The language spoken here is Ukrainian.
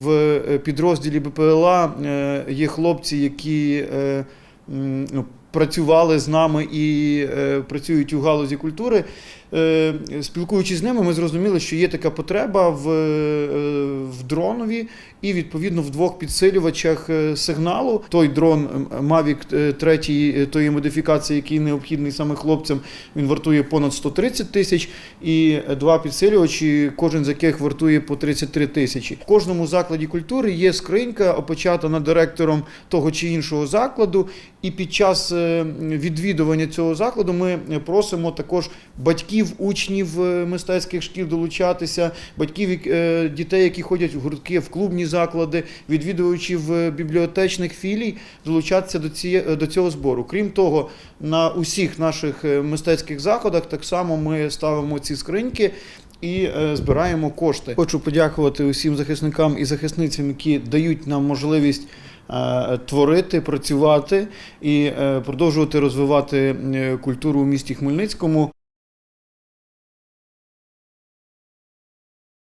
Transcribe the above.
В е, підрозділі БПЛА е, є хлопці, які е, ну, працювали з нами і е, працюють у галузі культури. Е, Спілкуючись з ними, ми зрозуміли, що є така потреба в, е, в дронові і відповідно в двох підсилювачах е, сигналу. Той дрон е, Mavic 3 тої модифікації, який необхідний саме хлопцям, він вартує понад 130 тисяч, і два підсилювачі, кожен з яких вартує по 33 тисячі. В кожному закладі культури є скринька, опечатана директором того чи іншого закладу. І під час е, відвідування цього закладу ми просимо також батьків, учнів е, мистецьких шкіл долучатися, батьків е, дітей, які ходять в гуртки, в клубні заклади, відвідувачів е, бібліотечних філій, долучатися до, ціє, е, до цього збору. Крім того, на усіх наших е, мистецьких заходах так само ми ставимо ці скриньки. І е, збираємо кошти. Хочу подякувати усім захисникам і захисницям, які дають нам можливість е, творити, працювати і е, продовжувати розвивати е, культуру у місті Хмельницькому.